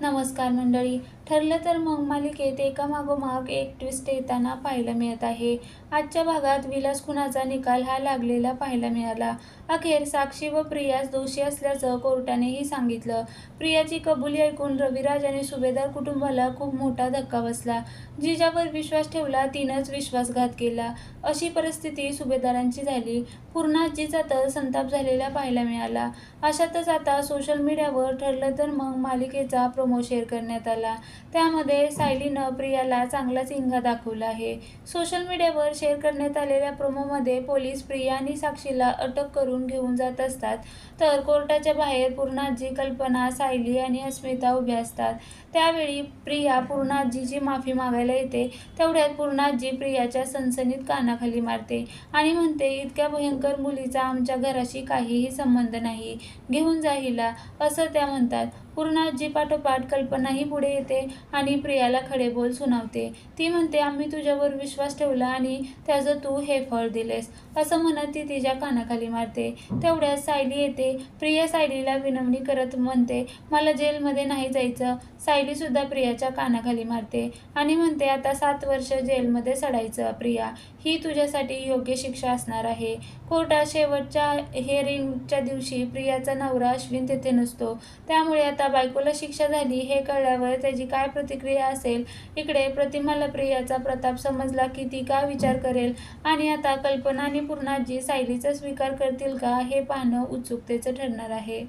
नमस्कार मंडळी. ठरलं तर मग मालिकेत एकामागोमाग एक ट्विस्ट येताना पाहायला मिळत आहे. आजच्या भागात विलास खुनाचा निकाल हा लागलेला पाहायला मिळाला. अखेर साक्षी व प्रियास दोषी असल्याचं कोर्टानेही सांगितलं. प्रियाची कबुली ऐकून रविराज आणि सुभेदार कुटुंबाला खूप मोठा धक्का बसला. जिजावर विश्वास ठेवला तिनंच विश्वासघात केला. अशी परिस्थिती सुभेदारांची झाली. पूर्णाजीचा तर संताप झालेला पाहायला मिळाला. अशातच आता सोशल मीडियावर ठरलं तर मग मालिकेचा प्रोमो शेअर करण्यात आला. त्यामध्ये सायलीनं प्रियाला चांगलाच इंगा दाखवला आहे. सोशल मीडियावर शेअर करण्यात आलेल्या प्रोमोमध्ये पोलीस प्रिया आणि साक्षीला अटक करून घेऊन जात असतात. तर कोर्टाच्या बाहेर पूर्णाजी कल्पना सायली आणि अस्मिता उभ्या असतात. त्यावेळी प्रिया पूर्णाजीची माफी मागायला येते. तेवढ्यात पूर्णाजी प्रियाच्या सनसनीत कानाखाली मारते आणि म्हणते इतक्या भयंकर मुलीचा आमच्या घराशी काहीही संबंध नाही. घेऊन जा हिला. असं त्या म्हणतात. पूर्णाजी पाठोपाठ कल्पनाही पुढे येते आणि प्रियाला खडे बोल सुनावते. ती म्हणते आम्ही तुझ्यावर विश्वास ठेवला आणि त्याचं तू हे फळ दिलेस. असं म्हणत ती तिच्या कानाखाली मारते. तेवढ्यात सायली येते. प्रिया सायलीला विनवणी करत म्हणते मला जेलमध्ये नाही जायचं. सायलीसुद्धा प्रियाच्या कानाखाली मारते आणि म्हणते आता सात वर्ष जेलमध्ये सडायचं प्रिया. ही तुझ्यासाठी योग्य शिक्षा असणार आहे. कोर्टात शेवटच्या हेअरिंगच्या दिवशी प्रियाचा नवरा अश्विन तेथे नसतो. त्यामुळे आता आता बायकोला शिक्षा झाली हे कळल्यावर त्याची काय प्रतिक्रिया असेल? इकडे प्रतिमाला प्रियाचा प्रताप समजला की ती का विचार करेल? आणि आता कल्पना आणि पूर्णाजी सायलीचा स्वीकार करतील का? हे पाहणं उत्सुकतेचं ठरणार आहे.